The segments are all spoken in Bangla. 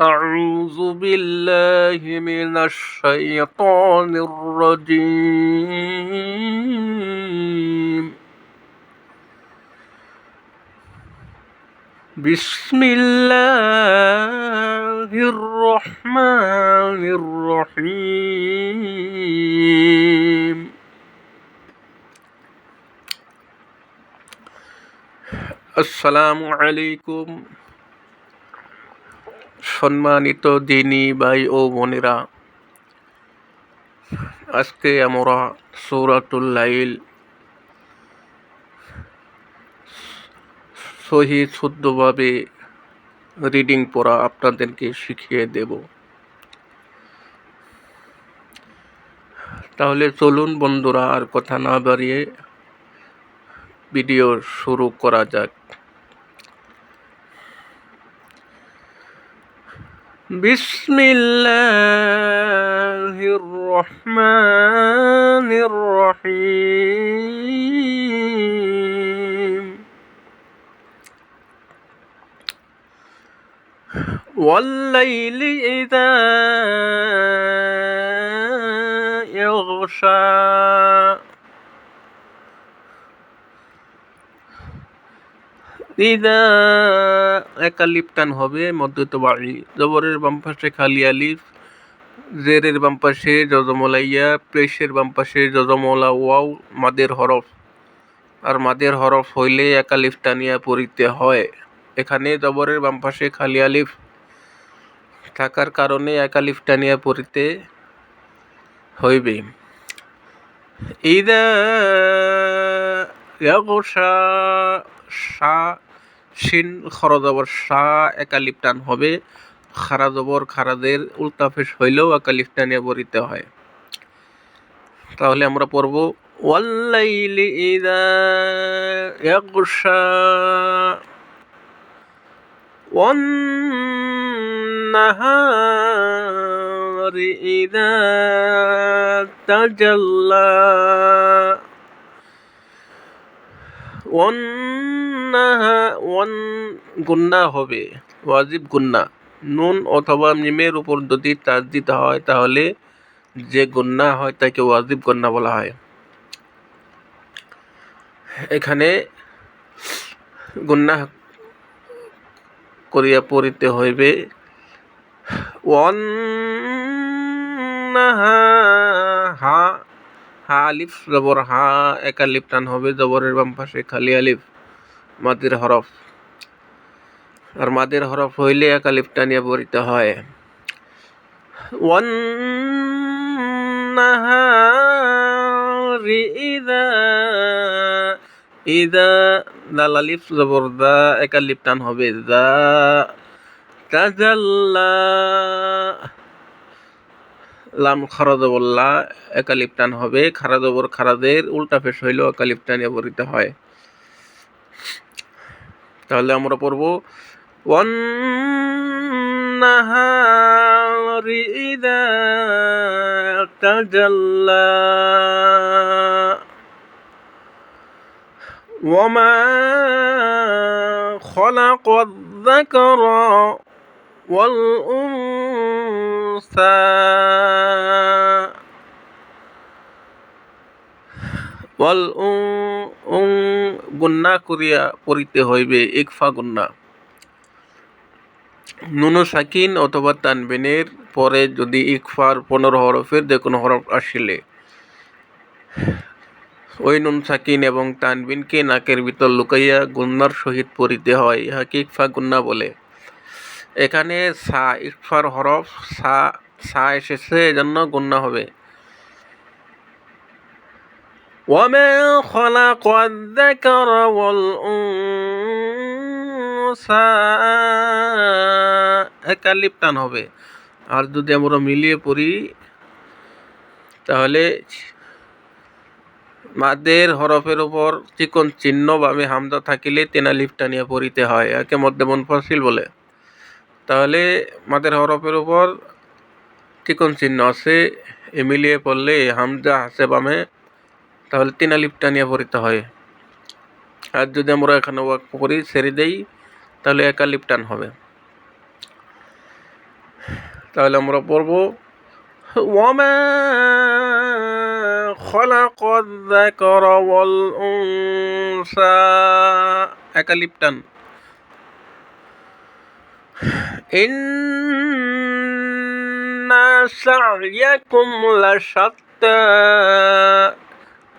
أعوذ بالله من الشيطان الرجيم. بسم الله الرحمن الرحيم. السلام عليكم. সম্মানিত দিনী ভাই ও বোনেরা, আজকে আমরা সৌরাতুল লাইল সহি শুদ্ধভাবে রিডিং পড়া আপনাদেরকে শিখিয়ে দেব। তাহলে চলুন বন্ধুরা, আর কথা না বাড়িয়ে ভিডিও শুরু করা যাক। بسم الله الرحمن الرحيم والليل إذا يغشى ইদা একা লিপটান হবে মধ্যত বাড়ি। জবরের বাম পাশে খালি আলিফ, জেরের বাম পাশে যজমলাইয়া প্রেসের বাম পাশে যজমলা ওয়াও, মাদের হরফ। আর মাদের হরফ হইলে একা লিফটানিয়া পড়িতে হয়। এখানে জবরের বাম পাশে খালি আলিফ। থাকার কারণে একা লিফটানিয়া পড়িতে হইবে। ইদা সা শিন খরজবর সা একালিপ টান হবে খারা জবর খারাদের উল্টা ফেস হইলেও একালিপ টানিয়ে বরিতে হয় তাহলে আমরা পড়ব ওয়াল্লাইলি ইদা ইয়াগশা والنهار إذا تجلى ওয়ান গুন্না হবে, ওয়াজিব গুন্না। নুন অথবা উপর যদি দিতে হয়, তাহলে যে গুন্না হয় তাকে ওয়াজিব গুন্না বলা হয়। এখানে গুন্না করিয়া পড়িতে হইবে ওয়ান হা হা আলিফ, জবর হা, এক আলিফ টান হবে, জবরের বাম পাশে খালি আলিফ। মাদের হরফ। আর মাদের হরফ হইলে এক আলিফ টানিয়া পড়িতে হয়। ইদা ইদা দাল আলিফ জবর দা এক আলিফ টান হবে দা তাজাল্লা, লাম খারাজবল্লা একালিপ টান হবে। খারাজবর খারাজের উল্টা ফেস হইলেও একালিপ টান বরিতে হয়। তাহলে আমরা পড়ব ওয়ান নাহারি ইদা তাজাল্লা وما خلق الذكر والأنثى ওয়াল উং গুন্না করিয়া পড়িতে হইবে, ইকফা গুন্না। নুনু সাকিন অথবা তানবিনের পরে যদি ইকফার পনেরো হরফের যে কোনো হরফ আসিলে, ওই নুন সাকিন এবং তানবিনকে নাকের ভিতর লুকাইয়া গুন্নার সহিত পড়িতে হয়, ইহাকে ইকফা গুন্না বলে। এখানে সা, ইকফার হরফ সা সা এসেছে, এজন্য গুন্না হবে। وما خلق الذكر والأنثى একালিপ টান হবে আর যদি আমরা মিলিয়ে পড়ি তাহলে মাদের হরফের উপর চিকন চিহ্ন ভাবে হামদা থাকিলে তেনালিফ টানিয়া পড়িতে হয় একে মধ্যে মনফাসিল বলে তাহলে মাদের হরফের উপর চিকন চিহ্ন আছে এ মিলিয়ে পড়লে হামজা হাসে বামে তাহলে তিন আলিফ টানিয়া পড়িতে হয় আর যদি আমরা এখানে ওয়াক করি ছেড়ে দেই তাহলে এক আলিফ টান হবে তাহলে আমরা পড়ব ওয়ামা خلق الذكر والأنثى একালিপটান إن سعيكم لشتى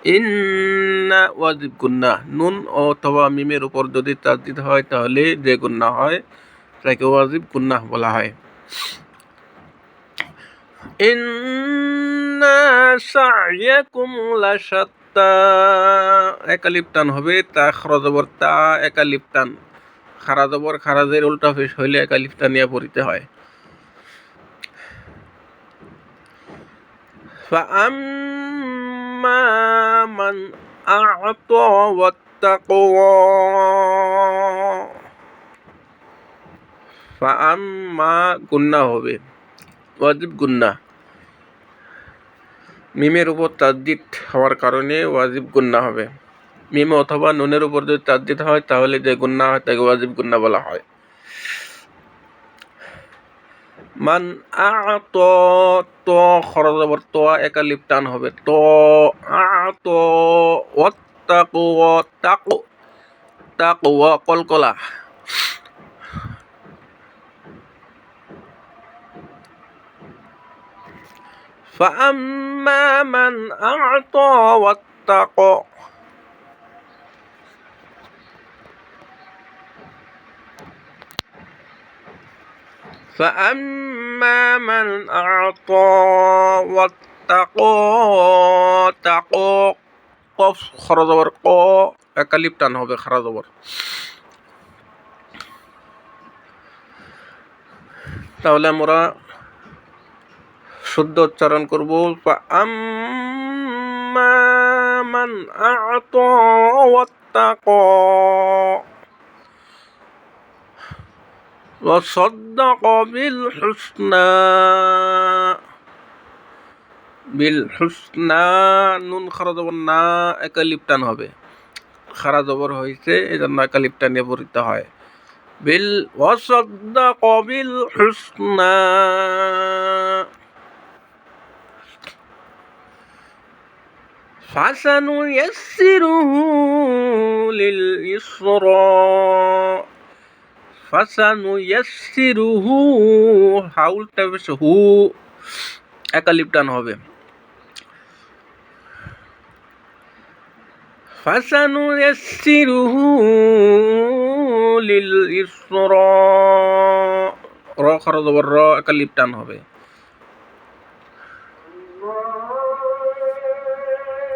ইন্না ওয়াজিব গুন্না নুন অথবা মিমের উপর যদি তাজদিদ হয় তাহলে যে গুন্না হয় তাকে ওয়াজিব গুন্না বলা হয় ইন্না সাইয়াকুম লাশাত্তা একালিপ টান হবে তা খরজবর তা একালিপ টান খারাজবর খারাজের উল্টা ফেস হইলে একালিপ টানিয়া পড়িতে হয় فأما من أعطى واتقى فأما গুন্না হবে ওয়াজিব গুন্না মিমের উপর তাজদিদ হওয়ার কারণে ওয়াজিব গুন্না হবে মিম অথবা নুনের উপর যদি তাজদিদ হয় তাহলে যে গুন্না হয় তাকে ওয়াজিব গুন্না বলা হয় মান আত ত খরজবর ত একা লিপটান হবে ত আত ওয়াত্তাকু তাকু তাকু কলকলা فأما من أعطى واتقى فأما من أعطى واتقى تقى قف خرزور ق একালিপ টান হবে খারা জবর তাহলে আমরা শুদ্ধ উচ্চারণ করব আম্মা মান আ'তা ওয়াত্তাকা وصدق بالحسنى বিলহুসনা নুন খারা জবর না একালিপ টান হবে খারা জবর হয়েছে এই জন্য একালিপ টানিয়ে পড়িতে হয় বিল ওয়াসাদ্দাক বিল হুসনা فسنيسره ফাসানু ইয়াসসিরুহু, হাউলটা বেশ হু একালিপটান হবে। ফাসানু ইয়াসসিরুহু লিল ইসরা র খরজ র একালিপটান হবে।